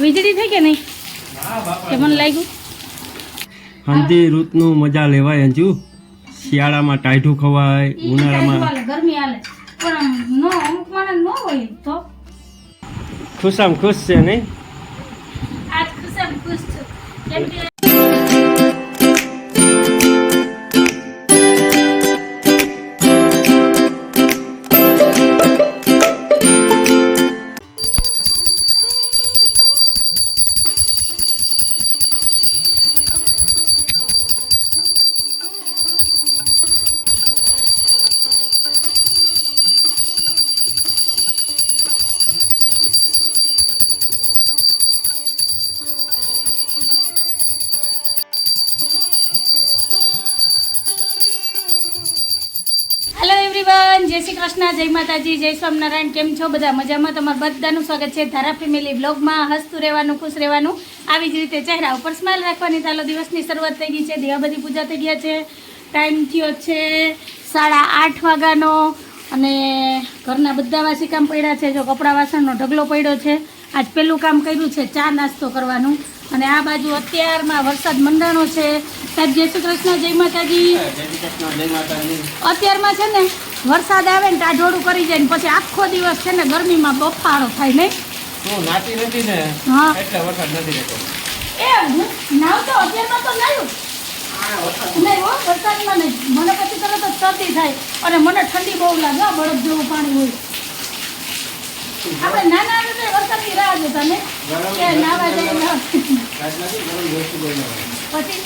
વીજળી થઈ કે નહીં? કેમન લાગ્યું? ઠંડી ઋતુનું મજા લેવાય હજુ શિયાળામાં ટાઈઠું ખવાય ઉનાળામાં ગરમી હાલે. પણ નો અમુક માણસ નો હોય તો? ખુશામ ખુશ છે નહીં? આજ ખુશામ ખુશ છું. કેમ કે કૃષ્ણ જય માતાજી જય સ્વામિનારાયણ કેમ છો? બધા મજામાં? તમારું બધાનું સ્વાગત છે ધારા ફેમિલી બ્લોગમાં હસતું રહેવાનું ખુશ રહેવાનું આવી જ રીતે ચહેરા ઉપર સ્માઇલ રાખવાની ચાલો દિવસની શરૂઆત થઈ ગઈ છે. દેવા બધી પૂજા થઈ ગયા છે. ટાઈમ થયો છે સાડા આઠ વાગ્યાનો અને ઘરના બધા વાસી કામ પડ્યા છે. જો કપડાં વાસણનો ઢગલો પડ્યો છે. આજ પહેલું કામ કર્યું છે ચા નાસ્તો કરવાનું. અને આ બાજુ અત્યારમાં વરસાદ મંડાણો છે. સાહેબ જય શ્રી કૃષ્ણ જય માતાજી. અત્યારમાં છે ને વરસાદ આવે ને ટાઢોળું કરી જાય ને પછી આખો દિવસ છે ને ગરમીમાં બફારો થાય નહીં. તું નાતી નથી ને હા. એટલે વરસાદ નથી રહેતો. એ હું નાવ તો અત્યારમાં તો નાયું. નહીં હો વરસાદમાં નહીં. મને પછી તરત જ શરદી થાય. અને મને ઠંડી બહુ લાગે બરફ જેવું પાણી હોય. આપણે નાના હતા વરસાદની રાહ જોતા ને. કે નાવા જાય પછી?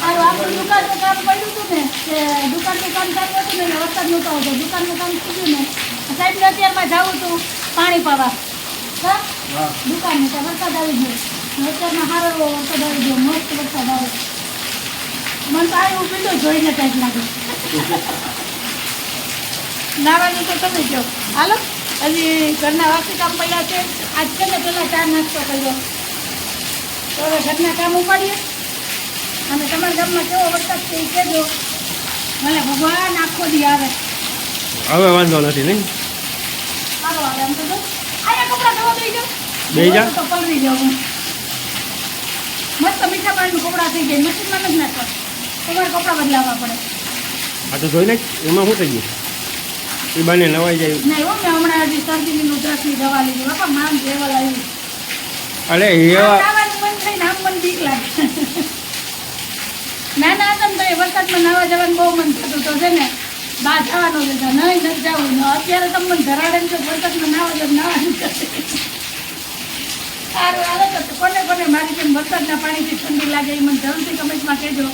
મારું આપણું દુકાનનું કામ પડ્યું હતું ને કે દુકાનનું કામ ચાલુ હતું ને એટલે વરસાદ નહોતો આવતો. દુકાનનું કામ થયું ને સાહેબને અત્યારમાં જાઉં હતું પાણી પાવા. હા? દુકાને તો વરસાદ આવી ગયો. અત્યારમાં સારો એવો વરસાદ આવી ગયો. મસ્ત વરસાદ આવે. મને તો આવ્યું પીધું જોઈને ટાઈપ લાગે. નાવાની તો તમે કહો. હાલો? હજી ઘરના વાસી કામ પડ્યા છે. આજ છે ને પહેલાં ચા નાસ્તો કર્યો. તો હવે ઘરના કામ ઉપાડીએ. અને તમારા ગામમાં કેવો વરસાદ છે એ કહેજો. ભલે ભગવાન આખો દી આવે. હવે વાંધો નથી નહીં? સારો આવે આમ તો આયા કપડાં ધોવા દઈ જાઓ. બેહી જા. તો પલળી જાઉં હું. મસ્ત મીઠા પાણીનું કપડાં થઈ જાય. મશીનમાં જ નાખવા. તમારે કપડાં બદલાવવા પડે. આ તો જોઈ નાખ એમાં શું થઈ ગયું? એ બાને નવાઈ જાય નહીં હો મેં હમણાં હજી શરદીની ઉધરસની દવા લીધી. બાપા મામ જેવા લાવી અરે એવા થઈને આમ મને બીક લાગે. નાના હતા ને તો વરસાદમાં નાવા જવાનું બહુ મન થતું તો છે ને, બહાર જવાનું છે નહીં નથી જવું. અત્યારે તમને મને ધરાડે ને વરસાદમાં નાવા જવું નાવાનું સારું આવે તો કોને કોને મારી જેમ વરસાદના પાણીથી ઠંડી લાગે એ મને જરૂરથી કમેન્ટમાં કહેજો.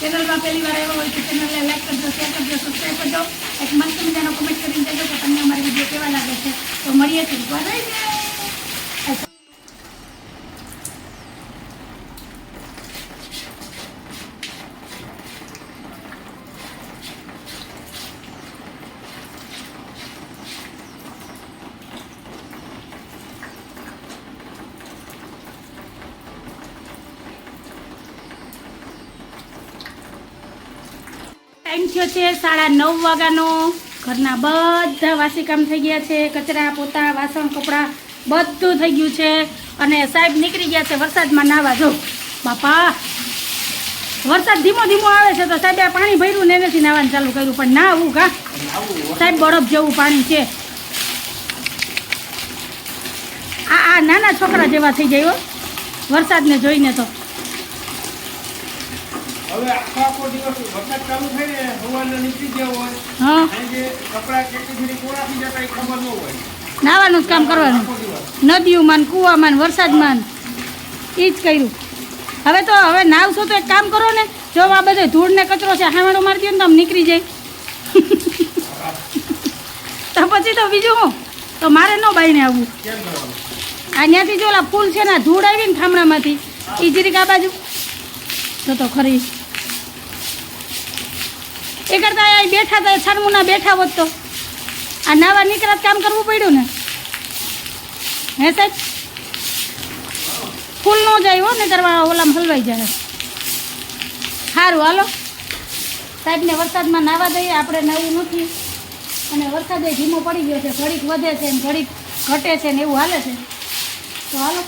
ચેનલમાં પહેલી વાર આવ્યો હોય તો ચેનલને લાઈક કરજો શેર કરજો સબસ્ક્રાઈબ કરજો. એક મસ્ત મજાનો કમેન્ટ કરીને કહેજો કે તમને અમારી વીડિયો કેવા લાગે છે. તો મળીએ છીએ ટાઈમ થયો છે સાડા નવ વાગ્યાનો. ઘરના બધા વાસી કામ થઈ ગયા છે. કચરા, પોતા, વાસણ, કપડાં બધું થઈ ગયું છે. અને સાહેબ નીકળી ગયા છે વરસાદમાં નાવા. જો, બાપા, વરસાદ ધીમો ધીમો આવે છે તો સાહેબ આ પાણી ભર્યું ને એનાથી નાવાનું ચાલુ કર્યું. પણ ના આવું કા? સાહેબ બરફ જેવું પાણી છે. આ આ નાના છોકરા જેવા થઈ જાય વરસાદને જોઈને તો. હવે આખો આખો દિવસ વરસાદ ચાલુ થઈ ને સવારના નીકળી ગયા હોય હા. સાંજે કપડા કેટલી ઘડી કોરા થઈ જતા એ ખબર ન હોય. નાવાનું જ કામ કરવાનું. નદીઓમાં કૂવામાં વરસાદમાં એ જ કર્યું. હવે તો હવે નાવશો તો એક કામ કરો ને જો આ બધો ધૂળ ને કચરો છે હામેડો મારી દો ને તો આમ નીકળી જાય. તો પછી તો બીજું હું? તો મારે ન બાઈને આવવું. આ ત્યાંથી જો ફૂલ છે ને ધૂળ આવી ને થાંભળામાંથી એ જરીક આ બાજુ. જો તો ખરી. એ કરતા અહીં બેઠા હતા છાનમુના બેઠા હોત તો. આ નાવા નીકળત કામ કરવું પડ્યું ને. હે સાહેબ? ફૂલ ન જાય હો ને કરવા ઓલામાં હલવાઈ જાય સારું હાલો. સાહેબને વરસાદમાં નાવા દઈએ, આપણે નવું નથી. અને વરસાદ એ ધીમો પડી ગયો છે, ઘડીક વધે છે ને ઘડીક ઘટે છે ને એવું હાલે છે. તો હાલો,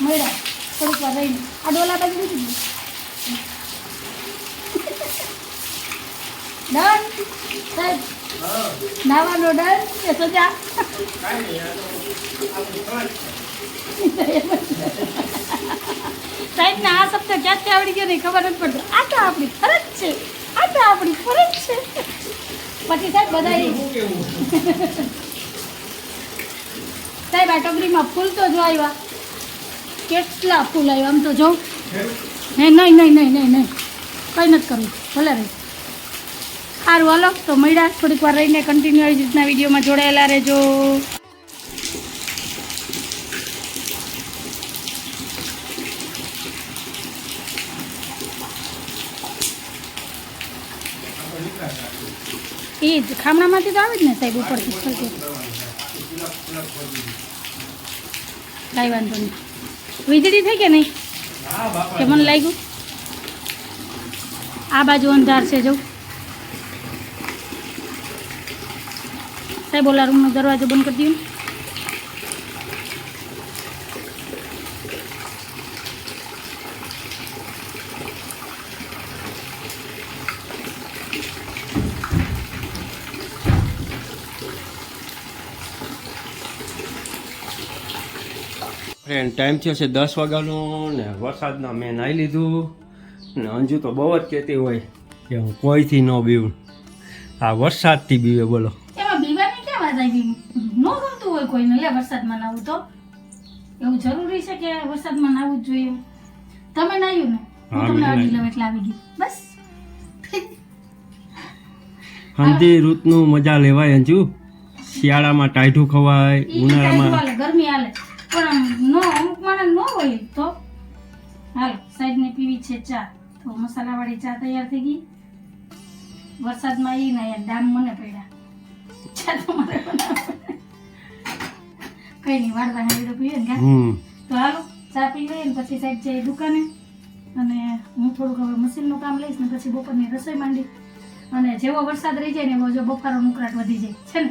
મળ્યા. થોડીક વાર રહીને. આ ડોલા બાજુ મૂકી ડન સાહેબ નાવાનો ડન કે સજા સાહેબ ને આ શબ્દ ક્યાંથી આવડી ગયો નહીં ખબર નથી પડતી. આ તો આપણી ફરજ છે. આ તો આપણી ફરજ છે. પછી સાહેબ બધા સાહેબ આ ટગરીમાં ફૂલ તો જો આવ્યા. કેટલા ફૂલ આવ્યા આમ તો જો. નહીં નહીં નહીં નહીં નહીં નહીં. કંઈ નથી કરવું. ભલે રહે. સારું, હાલો. તો મળ્યા થોડીક વાર રહીને કન્ટિન્યુ આવી રીતના વિડીયોમાં જોડાયેલા રહેજો. એ જ, ખામણામાંથી તો આવે જ ને સાહેબ ઉપરથી ફરતી કાંઈ વાંધો નહીં. વીજળી થઈ કે નહીં? કે મને લાગ્યું? આ બાજુ અંધાર છે જો સાહેબ, ઓલા રૂમનો દરવાજો બંધ કરી દઉં ફ્રેન્ડ ટાઈમ થયો છે દસ વાગ્યાનો ને વરસાદના મેં નાહી લીધું. ને અંજુ તો બહુ જ કહેતી હોય કે હું કોઈથી ન બીવું. આ વરસાદથી બીવે, બોલો. આવી ન ગમતું હોય કોઈને. લે વરસાદમાં નાવું તો. એવું જરૂરી છે કે વરસાદમાં નાવું જ જોઈએ? તમે નાહ્યું ને? હું તમને અડી લઉં એટલે આવી ગઈ. બસ. ઠંડી ઋતુનું મજા લેવાય અંજુ. શિયાળામાં ટાઢું ખવાય ઉનાળામાં ગરમી હાલે. પણ નો અમુક માણસ ન હોય તો. હાલ સાઈડ ને પીવી છે ચા. તો મસાલાવાળી ચા તૈયાર થઈ ગઈ. વરસાદમાં એ ના યાર ડામ મને પડ્યા. ચા તો મારે બનાવવા કઈ નહીં વાળવા હાલી તો પીવે ને તો હાલો ચા પી લઈએ ને પછી સાહેબ જાય દુકાને. અને હું થોડુંક હવે મશીનનું કામ લઈશ ને પછી બપોરની રસોઈ માંડી. અને જેવો વરસાદ રહી જાય ને એવો જો બફારો ઉકળાટ વધી જાય. છે ને?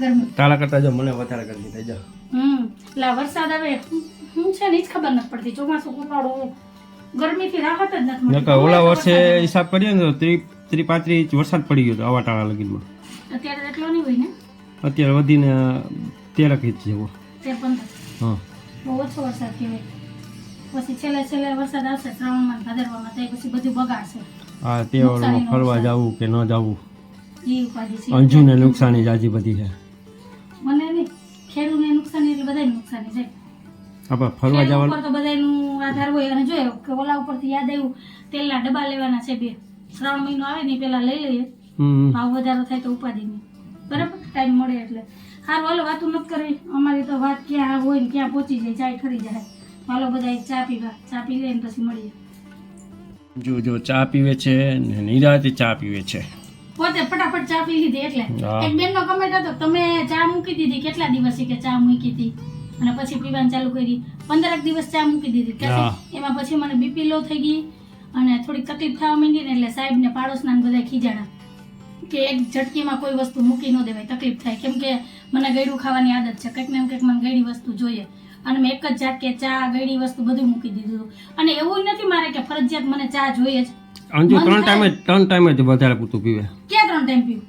ગરમી. તારા કરતા જો મને વધારે ગરમી થઈ જાય હમ. એટલે આ વરસાદ આવે હું છે ને જ ખબર નથી પડતી. ચોમાસું ઉનાળો ગરમીથી રાહત જ નથી ઓલા વર્ષે હિસાબ કરીએ ને ત્રી ત્રી પાંત્રીસ વરસાદ પડી ગયો હતો આવા ટાળા લગીનમાં. અત્યારે એટલો નહીં હોય ને? અત્યારે વધીને તેરક ઇંચ જેવો. તે પંદર. હા. બહુ ઓછો વરસાદ કહેવાય પછી છેલ્લે છેલ્લે વરસાદ આવશે શ્રાવણમાં ભાદરવામાં તો પછી બધું બગાડશે. આ તહેવારોમાં ફરવા જવું કે ન જવું? છે. અંજુને નુકસાની જાજી બધી છે. મને નહીં. ખેડૂને નુકસાની એટલે બધાને નુકસાની છે. આપણે ફરવા જવાનું? ઉપર તો બધાનું આધાર હોય. અને જોયો કે ઓલા ઉપરથી યાદ આવ્યું તેલના ડબ્બા લેવાના છે બે. શ્રાવણ મહિનો આવે ને પેલા લઈ લઈએ. ભાવ વધારો થાય તો ઉપાધી નહીં બરાબર? ટાઈમ મળે એટલે. હારું હાલો વાતું નથી કરવી અમારી તો વાત ક્યાં હોય ને ક્યાં પહોંચી જાય ચાય ખરી જાય. હાલો બધા ચા પીવા. ચા પી ને પછી મળીએ. જો જો ચા પીવે છે ને નિરાતે ચા પીવે છે. પોતે ફટાફટ ચા પી લીધી એટલે. એક એક બેનનો કમેન્ટ હતો તમે ચા મૂકી દીધી? કેટલા દિવસ કે ચા મૂકી હતી? અને પછી પીવાનું ચાલુ કરી પંદરક દિવસ ચા મૂકી દીધી. એમાં પછી મને બીપી લો થઈ ગઈ અને થોડી તકલીફ થવા માંડી ને એટલે સાહેબ ને પાડોશના બધા ખીજાણા. કે એક ઝટકીમાં કોઈ વસ્તુ મૂકી ન દેવાય તકલીફ થાય. કેમ કે મને ગળ્યું ખાવાની આદત છે કંઈક ને કંઈક મને ગળી વસ્તુ જોઈએ. અને મેં એક જ જાત કે ચા ગળી વસ્તુ બધું મૂકી દીધું અને એવું નથી મારે કે ફરજિયાત મને ચા જોઈએ જ. અંજુ ત્રણ. ટાઈમે ત્રણ ટાઈમે જ વધારે પૂરતું પીવે. ક્યાં ત્રણ ટાઈમ પીવું?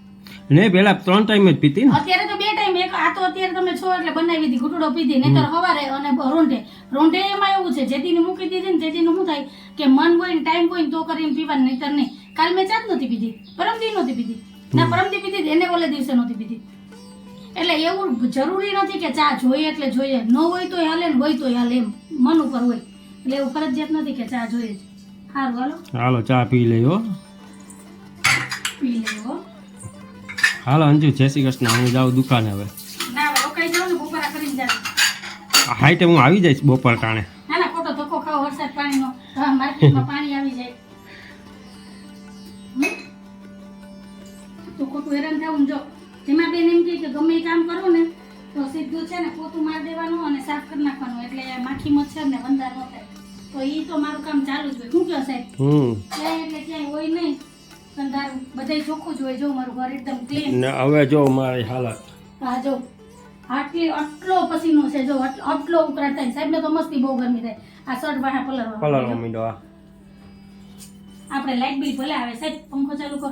ને પેલા ત્રણ ટાઈમે જ પીતી ને. અત્યારે તો બે ટાઈમ એક આ તો અત્યારે તમે છો એટલે બનાવી દીધી ઘૂંટડો પીધી નહીતર હવારે અને રોંઢે. રોંઢે એમાં એવું છે જેદીને મૂકી દીધી ને જેથી શું થાય? કે મન હોય ને ટાઈમ હોય ને તો કરીને પીવાનું નહીતર નહીં. કાલ મેં ચા જ નથી પીધી પરમદી નહોતી પીધી. ના પરમથી પીધી એને ઓલે દિવસે નહોતી પીધી એટલે એવું જરૂરી નથી કે ચા જોઈએ એટલે જોઈએ. ન હોય તો હાલે ને હોય તો હાલે એમ. મન ઉપર હોય. એટલે એવું ફરજિયાત નથી કે ચા જોઈએ. જ સારું હાલો. હાલો ચા પી લેવો પી લેવો હાલો અંજુ જય શ્રી કૃષ્ણ. હું જાઉં દુકાને હવે. ના રોકાઈ જાઓ ને બપોરા કરીને જાઓ હાઈટે હું આવી જઈશ બપોર ટાણે ના ના ખોટો ધક્કો ખાવ વરસાદ પાણીનો. માર્કેટમાં પાણી ખોટું હેરાન થવું જો. જેમાં બેન એમ કે ગમે કામ કરો ને તો સીધું છે ને પોતું મારી દેવાનું અને સાફ કરી નાખવાનું. એટલે માખી મચ્છર ને વંદા ન થાય તો એ તો મારું કામ ચાલુ જ હોય. શું કહો સાહેબ? ક્યાંય એટલે ક્યાંય હોય નહીં. સંધારું બધાય ચોખ્ખું જ હોય. જો મારું ઘર એકદમ ક્લીન ને હવે જો મારી હાલત. હા જો. આટલી આટલો પસીનો છે. જો આટલો ઉકળાટ થાય સાહેબને તો મસ્તી બહુ ગરમી થાય. આ શર્ટ વાળા પલર કલર મીંડો આપણે લાઈટ બિલ ભલે આવે. સાહેબ પંખો ચાલુ કરો.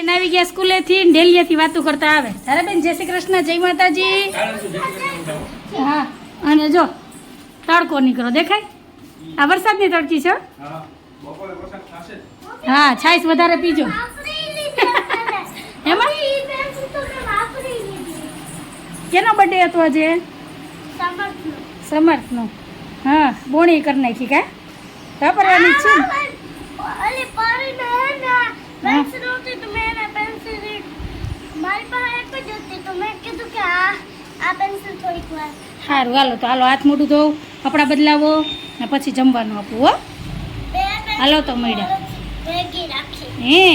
બેન આવી ગયા સ્કૂલેથી ડેલિયાથી વાતો કરતા આવે. તારા બેન જય શ્રી કૃષ્ણ જય માતાજી. હા અને જો તડકો નીકળો દેખાય? આ વરસાદની તડકી છે હા? છાઈસ વધારે પીજો. એમાં? કેનો બર્થડે હતો આજે? સમર્થનો. હા બોણી કરી નાખી કા? વાપરવાની જ ને સારું હાલો તો હાલો હાથ મોઢું ધોવ કપડાં બદલાવો ને પછી જમવાનું આપવું હો. હાલો તો મળ્યા. હે.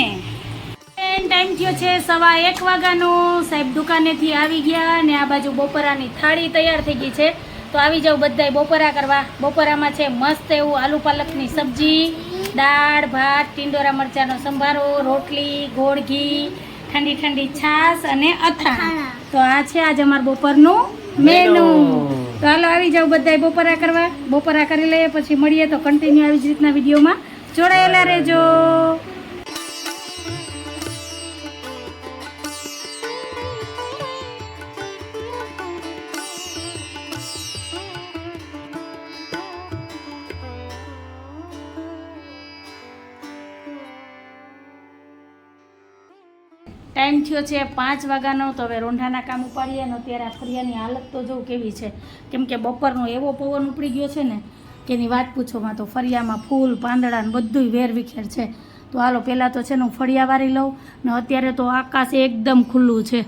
ટાઈમ થયો છે સવા એક વાગ્યાનો. સાહેબ દુકાનેથી આવી ગયા ને આ બાજુ બપોરાની થાળી તૈયાર થઈ ગઈ છે. તો આવી જાવ બધાય બપોરા કરવા. બપોરામાં છે મસ્ત એવું આલુ પાલકની સબ્જી દાળ ભાત ટીંડોરા મરચાંનો સંભારો રોટલી ગોળ ઘી ઠંડી ઠંડી છાશ અને અથાણા. તો આ છે આજે અમારું બપોરનું મેનુ. તો હાલો આવી જાવ બધા બપોરા કરવા. બપોરા કરી લઈએ પછી મળીએ તો કન્ટિન્યુ આવી જ રીતના વિડીયોમાં. જોડાયેલા રહેજો. થયો છે પાંચ વાગ્યાનો, તો હવે રોંઢાના કામ ઉપાડીએ ને અત્યારે આ ફરિયાની હાલત તો જોઉં કેવી છે. કેમ કે બપોરનો એવો પવન ઉપડી ગયો છે ને, કે એની વાત પૂછોમાં તો ફરિયામાં ફૂલ, પાંદડા ને બધુંય વેર વિખેર છે. તો હાલો, પહેલાં તો છે ને હું ફળિયા વારી લઉં ને અત્યારે તો આકાશ એકદમ ખુલ્લું છે.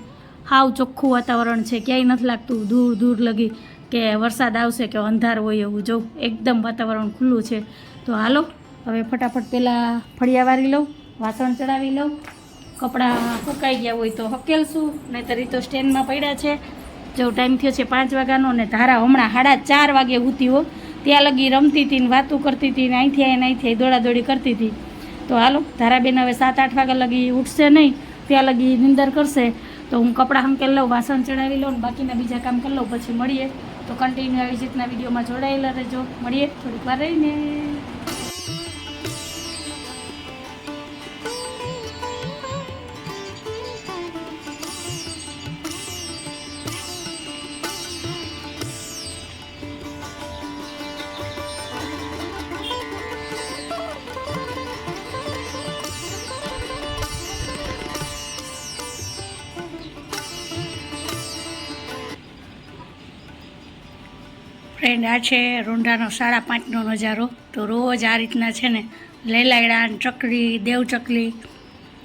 હાવ ચોખ્ખું વાતાવરણ છે, ક્યાંય નથી લાગતું. દૂર દૂર લગી કે વરસાદ આવશે કે અંધાર હોય એવું જોઉં. એકદમ વાતાવરણ ખુલ્લું છે. તો હાલો, હવે ફટાફટ પહેલાં ફળિયા વારી લઉં, વાસણ ચડાવી લઉં. કપડાં સુકાઈ ગયા હોય તો હકેલશું, નહીંતર એ તો સ્ટેન્ડમાં પડ્યા છે. જો ટાઈમ થયો છે પાંચ વાગ્યાનો ને ધારા હમણાં સાડા ચાર વાગે ઉતી હો. ત્યાં લગી રમતી હતી ને વાતું કરતી હતી ને અહીંથી આવીને અહીંથી અહીં દોડાદોડી કરતી હતી. તો હાલો, ધારાબેન હવે સાત આઠ વાગ્યા લગી ઉઠશે નહીં, ત્યાં લગી નિંદર કરશે. તો હું કપડાં હંકેલ લઉં, વાસણ ચડાવી લઉં ને બાકીના બીજા કામ કરી લઉં, પછી મળીએ. તો કન્ટિન્યુ આવી રીતના વિડીયોમાં જોડાયેલા રહેજો. મળીએ, થોડીક વાર રહીને. આ છે, રોંઢાનો સાડા પાંચનો નજારો. તો રોજ આ રીતના છે ને, લેલાયડા ચકલી, દેવ ચકલી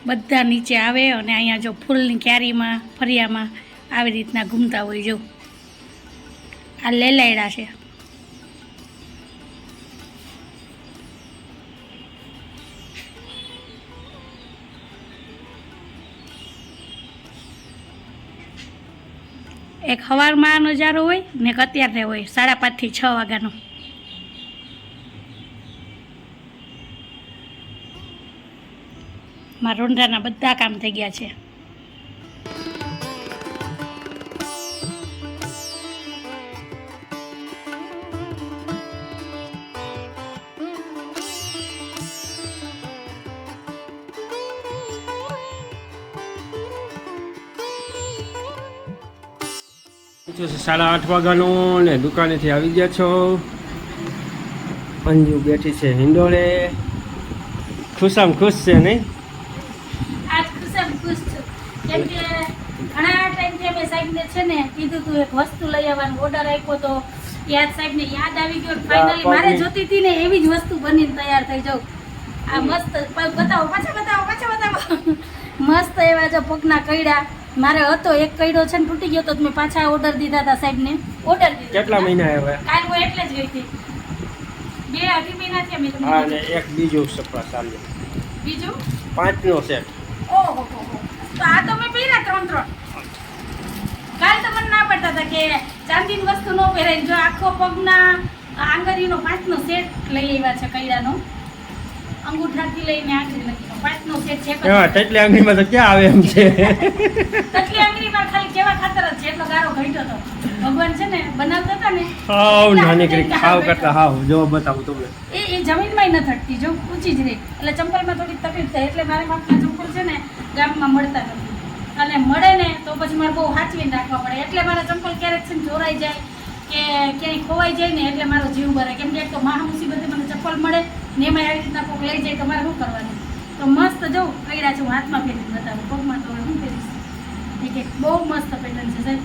બધા નીચે આવે અને અહીંયા જો ફૂલની ક્યારીમાં, ફરિયામાં આવી રીતના ઘૂમતા હોય જો. આ લેલાયડા છે. એક સવારમાં નજારો હોય ને એક અત્યારે હોય, સાડા પાંચથી છ વાગ્યાનો. મારા રૂંઢાના બધા કામ થઈ ગયા છે. છે સાડા આઠ વાગ્યાનો ને દુકાનેથી આવી ગયા છો. અંજુ બેઠી છે હિંડોળે. ખુશામ ખુશ છે નહીં? આજ ખુશામ ખુશ છું. કેમ કે ઘણા ટાઈમથી અમે સાહેબને છે ને કીધું તું એક વસ્તુ લઈ આવવાનો ઓર્ડર આપ્યો તો યાદ સાહેબને યાદ આવી ગયો ફાઇનલી મારે જોતી હતી ને એવી જ વસ્તુ બનીને તૈયાર થઈ જાઉં. આ મસ્ત બતાવો પાછા બતાવો પાછા બતાવો. મસ્ત એવા જો પગના કૈડા. મારે હતો એક કઈડો છે ને તૂટી ગયો તો મેં પાછા ઓર્ડર દીધા હતા સાહેબને. ઓર્ડર દીધો કેટલા મહિના આવ્યા? કાલ હું એટલે જ ગઈ હતી. બે અઢી મહિના થયા મેં હા તમને ને એક બીજું સપરા ચાલ્યું બીજું? પાંચનો સેટ ઓહો હો હો. તો આ તો મેં પહેર્યા ત્રણ ત્રણ. કાલ તો મને ના પડતા હતા કે ચાંદીની વસ્તુ ન પહેરાય. જો આખો પગના આંગળીનો પાંચનો સેટ લઈ આવ્યા છે કૈડાનો. અંગૂઠાથી લઈને આંગળી લગીનો પાંચનો સેટ છે હા તેટલી આંગળીમાં તો ક્યાં આવે એમ છે? તકલી આંગળીમાં ખાલી કેવા ખાતર જ છે? એટલો ગારો ઘટ્યો તો. ભગવાન છે ને બનાવતા હતા ને હાવ નાની કરી ખાવ કરતા હાવ. જો બતાવું તમને. એ એ જમીનમાં ન થટતી જો ઊંચી જ રહી. એટલે ચંપલમાં થોડી તકલીફ થાય એટલે મારે માપના ચંપલ છે ને ગામમાં મળતા નથી. અને મળે ને તો પછી મારે બહુ સાચવીને રાખવા પડે. એટલે મારા ચંપલ ક્યારેક છે ને ચોરાઈ જાય કે ક્યાંય ખોવાઈ જાય ને એટલે મારો જીવ ભરે કેમ કે એક તો મહા મુસીબતે મને ચપ્પલ મળે ને એમાં આવી રીતના કોઈક લઈ જાય તો મારે શું કરવાનું? તો મસ્ત જો કર્યા છે હું હાથમાં પહેરીને બતાવું પગમાં તો હું પહેરીશ? ઠીક છે બહુ મસ્ત પેટર્ન છે સાહેબ.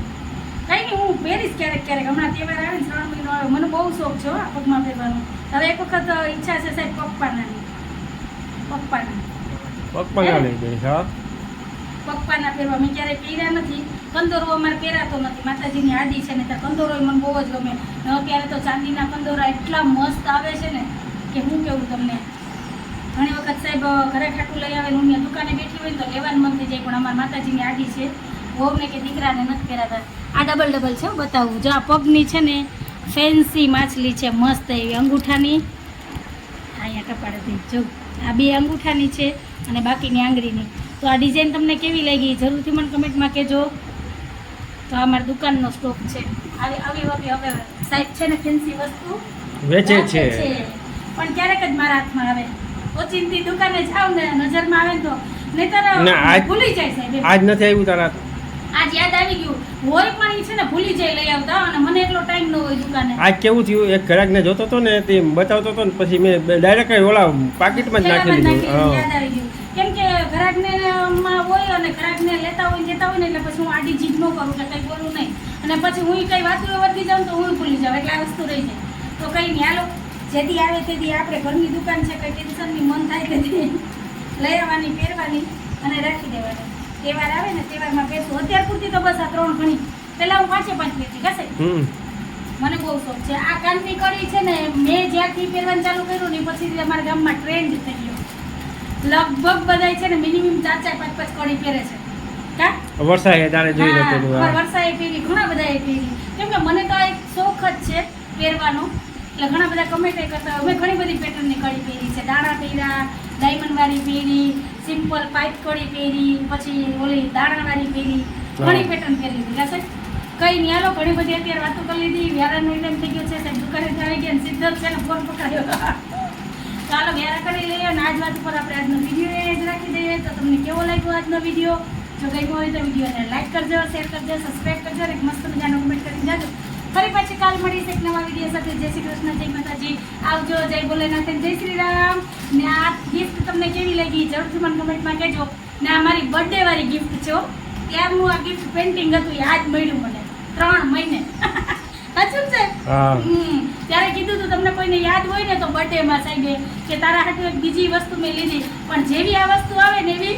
કંઈ નહીં હું પહેરીશ ક્યારેક ક્યારેક. હમણાં તહેવાર આવે ને શ્રાવણ મહિનો આવે મને બહુ શોખ છે આ પગમાં પહેરવાનો. હવે એક વખત ઈચ્છા છે સાહેબ પપ્પાના પપ્પાના પગમાં લઈ જઈશ હા? પપ્પાના પહેરવા. મેં ક્યારેય પહેર્યા નથી. કંદોરો અમારે પહેરાતો નથી. માતાજીની આડી છે ને ત્યાં કંદોરો મને બહુ જ ગમે. અત્યારે તો ચાંદીના કંદોરા એટલા મસ્ત આવે છે ને કે હું કેવું તમને ઘણી વખત સાહેબ ઘરે ખાટું લઈ આવે ને દુકાને બેઠી હોય તો લેવાનું મન થઈ જાય પણ અમારા માતાજીની આડી છે. વહુને કે દીકરાને નથી પહેરાતા. આ ડબલ ડબલ છે બતાવું. જો આ પગની છે ને ફેન્સી માછલી છે મસ્ત એવી અંગૂઠાની. અહીંયા કપાડેથી જો આ બે અંગૂઠાની છે અને બાકીની આંગળીની. તો આ ડિઝાઇન તમને કેવી લાગી? જરૂરથી મને કમેન્ટમાં કહેજો. તો આ મારી દુકાનનો સ્ટોક છે. આવી આવી હવે હવે સાહેબ છે ને ફેન્સી વસ્તુ? વેચે છે. પણ ક્યારેક જ મારા હાથમાં આવે. ઓચિંતી દુકાને જાવ ને નજરમાં આવે તો નહીતર ભૂલી જાય સાહેબ આજ નથી આવ્યું તારા આજ યાદ આવી ગયું. હોય પણ એ છે ને ભૂલી જાય લઈ આવતા અને મને એટલો ટાઈમ ન હોય દુકાને. આજ કેવું થયું? એક ગ્રાહકને જોતો હતો ને તે બતાવતો હતો ને પછી મેં ડાયરેક્ટ ઓલા પાકીટમાં જ નાખી દીધું યાદ આવી ગયું. કેમ કે ઘરાકને માં હોય અને ઘરાકને લેતા હોય જતા હોય ને એટલે પછી હું આડી જીદ ન કરું કે કંઈ બોલું નહીં. અને પછી હું કઈ વાતું વર્ગી જાઉં તો હું ભૂલી જાઉં એટલે આ વસ્તુ રહી જાય. તો કંઈ નહીં હાલો જેથી આવે તેથી આપણે ઘરની દુકાન છે કંઈ ટેન્શનની મન થાય તેથી લઈ આવવાની પહેરવાની અને રાખી દેવાની. તહેવાર આવે ને તહેવારમાં પહેરશું. અત્યાર પૂરતી તો બસ આ ત્રણ ઘણી. પહેલાં હું પાંચે પાંચ પહેરતી કશે મને બહુ શોખ છે. આ કાનની કડી છે ને મેં જ્યાંથી પહેરવાનું ચાલુ કર્યું ને પછી અમારા ગામમાં ટ્રેન્ડ થઈ ગયો. લગભગ બધાય છે ને મિનિમમ ચાર ચાર પાંચ પાંચ કડી પહેરે છે. તારે જોઈ નતું વરસાએ પહેરી ઘણા બધાએ પહેરી. કેમ કે મને તો આ એક શોખ જ છે પહેરવાનો. એટલે ઘણા બધા કમેન્ટ કરતા. મેં ઘણી બધી પેટર્નની કડી પહેરી છે. દાણા પહેર્યા ડાયમંડવાળી પહેરી સિમ્પલ પાઇપ કડી પહેરી પછી ઓલી દાણાવાળી પહેરી. ઘણી પેટર્ન પહેરી દીધા છે. કઈ નહીં હાલો ઘણી બધી અત્યારે વાતો કરી લીધી. વ્યારાનો ટાઈમ થઈ ગયો છે સાહેબ દુકાને આવી ગયા સિદ્ધાર્થ છે ને ફોન પકડાયો. ચાલો વ્યારા કરી લઈએ અને આજ વાત ઉપર આપણે આજનો વીડિયો એ જ રાખી દઈએ. તો તમને કેવો લાગ્યો આજનો વીડિયો જો ગમ્યો હોય તો વિડીયોને લાઈક કરજો શેર કરજો સબસ્ક્રાઈબ કરજો અને એક મસ્ત મજાનો કમેન્ટ કરી જાજો. ફરી પાછી કાલ મળીશ એક નવા વીડિયો સાથે. જય શ્રી કૃષ્ણ જય માતાજી. આવજો જય ભોલેનાથ જય શ્રી રામ. ને આ ગિફ્ટ તમને કેવી લાગી? જરૂરથી મને કમેન્ટમાં કહેજો. ને આ મારી બર્થડે વાળી ગિફ્ટ છે હો. ત્યારનું આ ગિફ્ટ પેન્ટિંગ હતું એ આજ મળ્યું મને. ત્રણ મહિને. સાચું છે. ત્યારે કીધું તું તમને કોઈને યાદ હોય ને તો બર્થડે માં સાહેબે કે તારા હાટુ એક બીજી વસ્તુ મેં લીધી. પણ જેવી આ વસ્તુ આવે ને એવી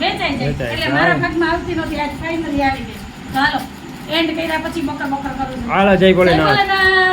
વેચાઈ જાય. એટલે મારા ભાગમાં આવતી નથી આજ ફાઇનલી આવી ગઈ. હાલો. એન્ડ કર્યા પછી બકર બકર કરું હાલો જય ભોલેનાથ